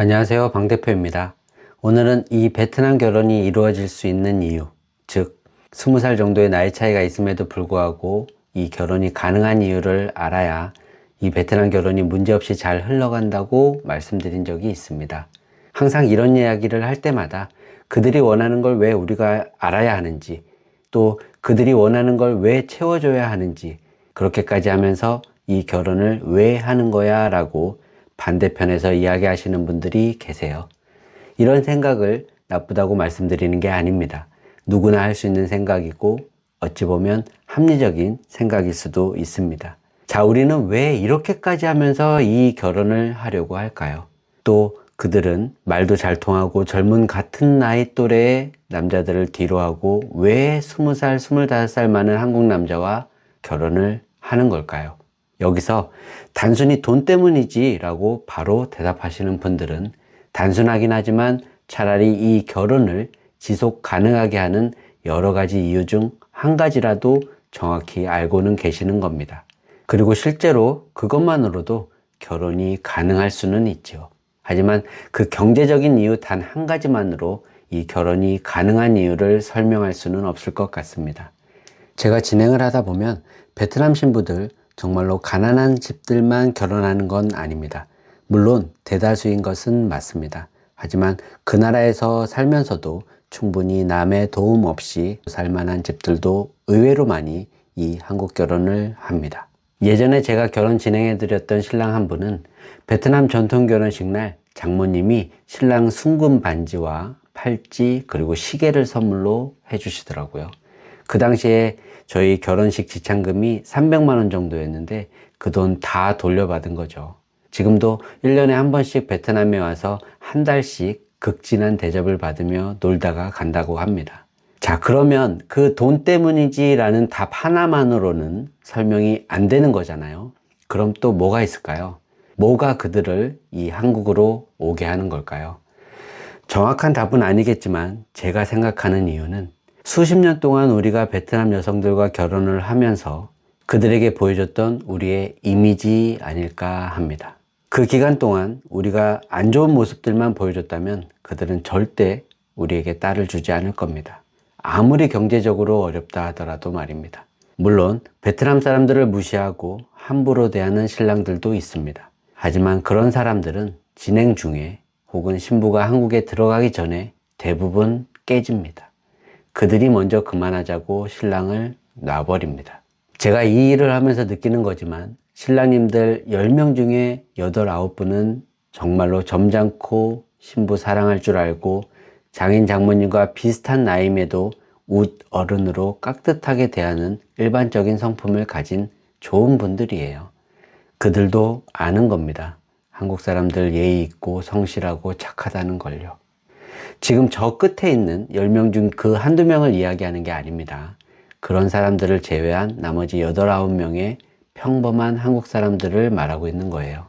안녕하세요. 방 대표입니다. 오늘은 이 베트남 결혼이 이루어질 수 있는 이유, 즉, 20살 정도의 나이 차이가 있음에도 불구하고 이 결혼이 가능한 이유를 알아야 이 베트남 결혼이 문제없이 잘 흘러간다고 말씀드린 적이 있습니다. 항상 이런 이야기를 할 때마다 그들이 원하는 걸 왜 우리가 알아야 하는지, 또 그들이 원하는 걸 왜 채워줘야 하는지, 그렇게까지 하면서 이 결혼을 왜 하는 거야 라고 반대편에서 이야기하시는 분들이 계세요. 이런 생각을 나쁘다고 말씀드리는 게 아닙니다. 누구나 할 수 있는 생각이고 어찌 보면 합리적인 생각일 수도 있습니다. 자, 우리는 왜 이렇게까지 하면서 이 결혼을 하려고 할까요? 또 그들은 말도 잘 통하고 젊은 같은 나이 또래의 남자들을 뒤로하고 왜 20살, 25살 많은 한국 남자와 결혼을 하는 걸까요? 여기서 단순히 돈 때문이지 라고 바로 대답하시는 분들은 단순하긴 하지만 차라리 이 결혼을 지속 가능하게 하는 여러 가지 이유 중 한 가지라도 정확히 알고는 계시는 겁니다. 그리고 실제로 그것만으로도 결혼이 가능할 수는 있죠. 하지만 그 경제적인 이유 단 한 가지만으로 이 결혼이 가능한 이유를 설명할 수는 없을 것 같습니다. 제가 진행을 하다 보면 베트남 신부들 정말로 가난한 집들만 결혼하는 건 아닙니다. 물론 대다수인 것은 맞습니다. 하지만 그 나라에서 살면서도 충분히 남의 도움 없이 살만한 집들도 의외로 많이 이 한국 결혼을 합니다. 예전에 제가 결혼 진행해 드렸던 신랑 한 분은 베트남 전통 결혼식 날 장모님이 신랑 순금 반지와 팔찌 그리고 시계를 선물로 해 주시더라고요. 그 당시에 저희 결혼식 지참금이 300만 원 정도였는데 그 돈 다 돌려받은 거죠. 지금도 1년에 한 번씩 베트남에 와서 한 달씩 극진한 대접을 받으며 놀다가 간다고 합니다. 자, 그러면 그 돈 때문이지라는 답 하나만으로는 설명이 안 되는 거잖아요. 그럼 또 뭐가 있을까요? 뭐가 그들을 이 한국으로 오게 하는 걸까요? 정확한 답은 아니겠지만 제가 생각하는 이유는 수십 년 동안 우리가 베트남 여성들과 결혼을 하면서 그들에게 보여줬던 우리의 이미지 아닐까 합니다. 그 기간 동안 우리가 안 좋은 모습들만 보여줬다면 그들은 절대 우리에게 딸을 주지 않을 겁니다. 아무리 경제적으로 어렵다 하더라도 말입니다. 물론 베트남 사람들을 무시하고 함부로 대하는 신랑들도 있습니다. 하지만 그런 사람들은 진행 중에 혹은 신부가 한국에 들어가기 전에 대부분 깨집니다. 그들이 먼저 그만하자고 신랑을 놔버립니다. 제가 이 일을 하면서 느끼는 거지만 신랑님들 10명 중에 8, 9분은 정말로 점잖고 신부 사랑할 줄 알고 장인 장모님과 비슷한 나이임에도 웃 어른으로 깍듯하게 대하는 일반적인 성품을 가진 좋은 분들이에요. 그들도 아는 겁니다. 한국 사람들 예의 있고 성실하고 착하다는 걸요. 지금 저 끝에 있는 10명 중 그 한두 명을 이야기하는 게 아닙니다. 그런 사람들을 제외한 나머지 8, 9명의 평범한 한국 사람들을 말하고 있는 거예요.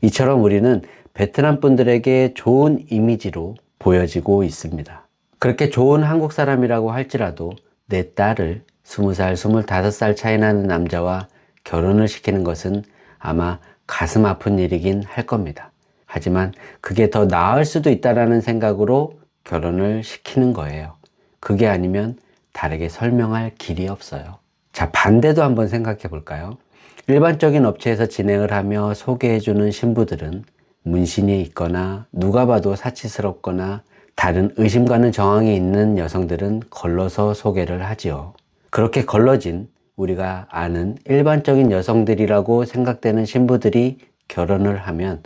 이처럼 우리는 베트남 분들에게 좋은 이미지로 보여지고 있습니다. 그렇게 좋은 한국 사람이라고 할지라도 내 딸을 20살, 25살 차이 나는 남자와 결혼을 시키는 것은 아마 가슴 아픈 일이긴 할 겁니다. 하지만 그게 더 나을 수도 있다라는 생각으로 결혼을 시키는 거예요. 그게 아니면 다르게 설명할 길이 없어요. 자, 반대도 한번 생각해 볼까요? 일반적인 업체에서 진행을 하며 소개해 주는 신부들은 문신이 있거나 누가 봐도 사치스럽거나 다른 의심 가는 정황이 있는 여성들은 걸러서 소개를 하지요. 그렇게 걸러진 우리가 아는 일반적인 여성들이라고 생각되는 신부들이 결혼을 하면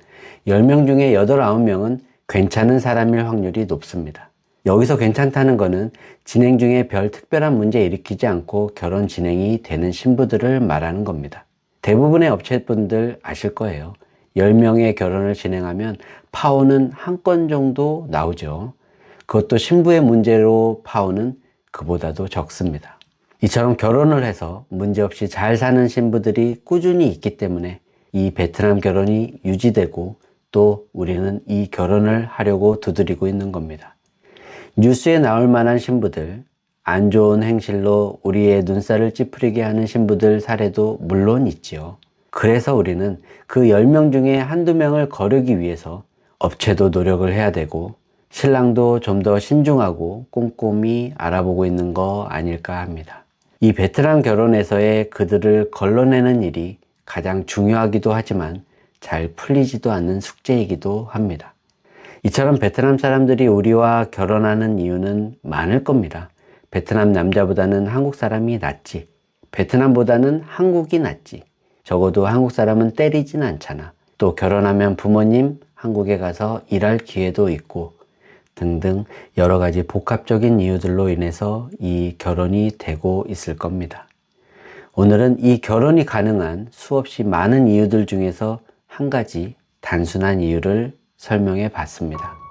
10명 중에 8, 9명은 괜찮은 사람일 확률이 높습니다. 여기서 괜찮다는 것은 진행 중에 별 특별한 문제 일으키지 않고 결혼 진행이 되는 신부들을 말하는 겁니다. 대부분의 업체분들 아실 거예요. 10명의 결혼을 진행하면 파혼은 한 건 정도 나오죠. 그것도 신부의 문제로 파혼은 그보다도 적습니다. 이처럼 결혼을 해서 문제없이 잘 사는 신부들이 꾸준히 있기 때문에 이 베트남 결혼이 유지되고 또 우리는 이 결혼을 하려고 두드리고 있는 겁니다. 뉴스에 나올 만한 신부들, 안 좋은 행실로 우리의 눈살을 찌푸리게 하는 신부들 사례도 물론 있지요. 그래서 우리는 그 10명 중에 한두 명을 거르기 위해서 업체도 노력을 해야 되고 신랑도 좀 더 신중하고 꼼꼼히 알아보고 있는 거 아닐까 합니다. 이 베트남 결혼에서의 그들을 걸러내는 일이 가장 중요하기도 하지만 잘 풀리지도 않는 숙제이기도 합니다. 이처럼 베트남 사람들이 우리와 결혼하는 이유는 많을 겁니다. 베트남 남자보다는 한국 사람이 낫지. 베트남보다는 한국이 낫지. 적어도 한국 사람은 때리진 않잖아. 또 결혼하면 부모님 한국에 가서 일할 기회도 있고 등등 여러 가지 복합적인 이유들로 인해서 이 결혼이 되고 있을 겁니다. 오늘은 이 결혼이 가능한 수없이 많은 이유들 중에서 한 가지 단순한 이유를 설명해 봤습니다.